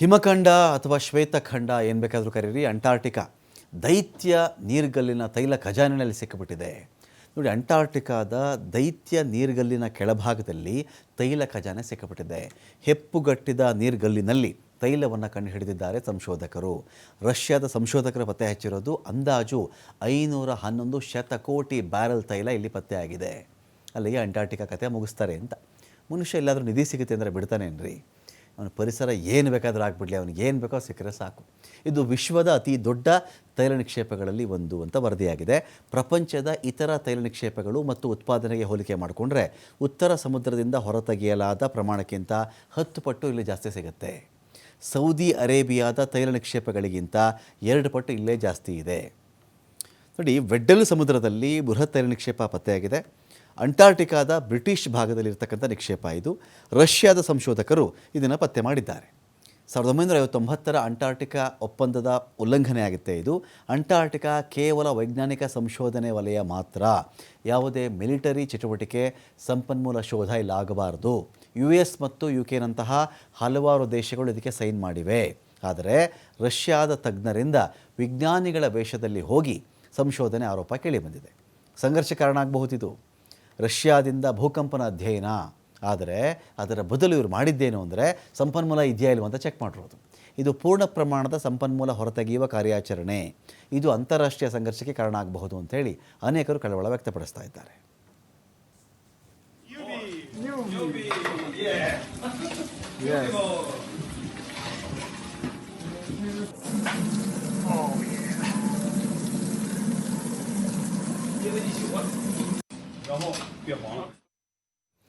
ಹಿಮಖಂಡ ಅಥವಾ ಶ್ವೇತಖಂಡ ಏನು ಬೇಕಾದರೂ ಕರೀರಿ. ಅಂಟಾರ್ಟಿಕಾ ದೈತ್ಯ ನೀರ್ಗಲ್ಲಿನ ತೈಲ ಖಜಾನೆಯಲ್ಲಿ ಸಿಕ್ಕಿಬಿಟ್ಟಿದೆ. ನೋಡಿ ಅಂಟಾರ್ಟಿಕಾದ ದೈತ್ಯ ನೀರ್ಗಲ್ಲಿನ ಕೆಳಭಾಗದಲ್ಲಿ ತೈಲ ಖಜಾನೆ ಸಿಕ್ಕಿಬಿಟ್ಟಿದೆ. ಹೆಪ್ಪುಗಟ್ಟಿದ ನೀರ್ಗಲ್ಲಿನಲ್ಲಿ ತೈಲವನ್ನು ಕಂಡುಹಿಡಿದಿದ್ದಾರೆ ಸಂಶೋಧಕರು. ರಷ್ಯಾದ ಸಂಶೋಧಕರ ಪತ್ತೆ ಹಚ್ಚಿರೋದು ಅಂದಾಜು ಐನೂರ ಹನ್ನೊಂದು ಶತಕೋಟಿ ಬ್ಯಾರಲ್ ತೈಲ ಇಲ್ಲಿ ಪತ್ತೆಯಾಗಿದೆ ಅಲ್ಲಿಗೆ ಅಂಟಾರ್ಟಿಕಾ ಕತೆ ಮುಗಿಸ್ತಾರೆ ಅಂತ. ಮನುಷ್ಯ ಎಲ್ಲಾದರೂ ನಿಧಿ ಸಿಗುತ್ತೆ ಅಂದರೆ ಬಿಡ್ತಾನೇನ್ರಿ? ಅವನ ಪರಿಸರ ಏನು ಬೇಕಾದರೂ ಆಗಿಬಿಡಲಿ, ಅವನಿಗೆ ಏನು ಬೇಕೋ ಸಿಕ್ಕರೆ ಸಾಕು. ಇದು ವಿಶ್ವದ ಅತಿ ದೊಡ್ಡ ತೈಲ ನಿಕ್ಷೇಪಗಳಲ್ಲಿ ಒಂದು ಅಂತ ವರದಿಯಾಗಿದೆ. ಪ್ರಪಂಚದ ಇತರ ತೈಲ ನಿಕ್ಷೇಪಗಳು ಮತ್ತು ಉತ್ಪಾದನೆಗೆ ಹೋಲಿಕೆ ಮಾಡಿಕೊಂಡ್ರೆ ಉತ್ತರ ಸಮುದ್ರದಿಂದ ಹೊರತೆಗೆಯಲಾದ ಪ್ರಮಾಣಕ್ಕಿಂತ ಹತ್ತು ಪಟ್ಟು ಇಲ್ಲಿ ಜಾಸ್ತಿ ಸಿಗುತ್ತೆ. ಸೌದಿ ಅರೇಬಿಯಾದ ತೈಲ ನಿಕ್ಷೇಪಗಳಿಗಿಂತ ಎರಡು ಪಟ್ಟು ಇಲ್ಲೇ ಜಾಸ್ತಿ ಇದೆ. ನೋಡಿ, ವೆಡ್ಡಲ್ ಸಮುದ್ರದಲ್ಲಿ ಬೃಹತ್ ತೈಲ ನಿಕ್ಷೇಪ ಪತ್ತೆಯಾಗಿದೆ. ಅಂಟಾರ್ಟಿಕಾದ ಬ್ರಿಟಿಷ್ ಭಾಗದಲ್ಲಿರ್ತಕ್ಕಂಥ ನಿಕ್ಷೇಪ ಇದು. ರಷ್ಯಾದ ಸಂಶೋಧಕರು ಇದನ್ನು ಪತ್ತೆ ಮಾಡಿದ್ದಾರೆ. ಸಾವಿರದ ಒಂಬೈನೂರ ಐವತ್ತೊಂಬತ್ತರ ಅಂಟಾರ್ಟಿಕಾ ಒಪ್ಪಂದದ ಉಲ್ಲಂಘನೆಯಾಗುತ್ತೆ ಇದು. ಅಂಟಾರ್ಟಿಕಾ ಕೇವಲ ವೈಜ್ಞಾನಿಕ ಸಂಶೋಧನೆ ವಲಯ ಮಾತ್ರ. ಯಾವುದೇ ಮಿಲಿಟರಿ ಚಟುವಟಿಕೆ ಸಂಪನ್ಮೂಲ ಶೋಧ ಇಲ್ಲ ಆಗಬಾರದು. ಯು ಎಸ್ ಮತ್ತು ಯು ಕೆನಂತಹ ಹಲವಾರು ದೇಶಗಳು ಇದಕ್ಕೆ ಸೈನ್ ಮಾಡಿವೆ. ಆದರೆ ರಷ್ಯಾದ ತಜ್ಞರಿಂದ ವಿಜ್ಞಾನಿಗಳ ವೇಷದಲ್ಲಿ ಹೋಗಿ ಸಂಶೋಧನೆ ಆರೋಪ ಕೇಳಿಬಂದಿದೆ ಸಂಘರ್ಷ ಕಾರಣ ಆಗಬಹುದಿದು? ರಷ್ಯಾದಿಂದ ಭೂಕಂಪನ ಅಧ್ಯಯನ. ಆದರೆ ಅದರ ಬದಲು ಇವರು ಮಾಡಿದ್ದೇನು ಅಂದರೆ ಸಂಪನ್ಮೂಲ ಇದೆಯಾ ಇಲ್ವ ಅಂತ ಚೆಕ್ ಮಾಡಿರೋದು. ಇದು ಪೂರ್ಣ ಪ್ರಮಾಣದ ಸಂಪನ್ಮೂಲ ಹೊರತೆಗೆಯುವ ಕಾರ್ಯಾಚರಣೆ. ಇದು ಅಂತಾರಾಷ್ಟ್ರೀಯ ಸಂಘರ್ಷಕ್ಕೆ ಕಾರಣ ಆಗಬಹುದು ಅಂತೇಳಿ ಅನೇಕರು ಕಳವಳ ವ್ಯಕ್ತಪಡಿಸ್ತಾ ಇದ್ದಾರೆ. 然后变黄了。